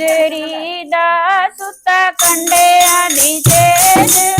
ਗੁਜਰੀ ਦਾ ਸੁੱਤਾ ਕੰਡਿਆਂ ਦੀ ਛੇਦ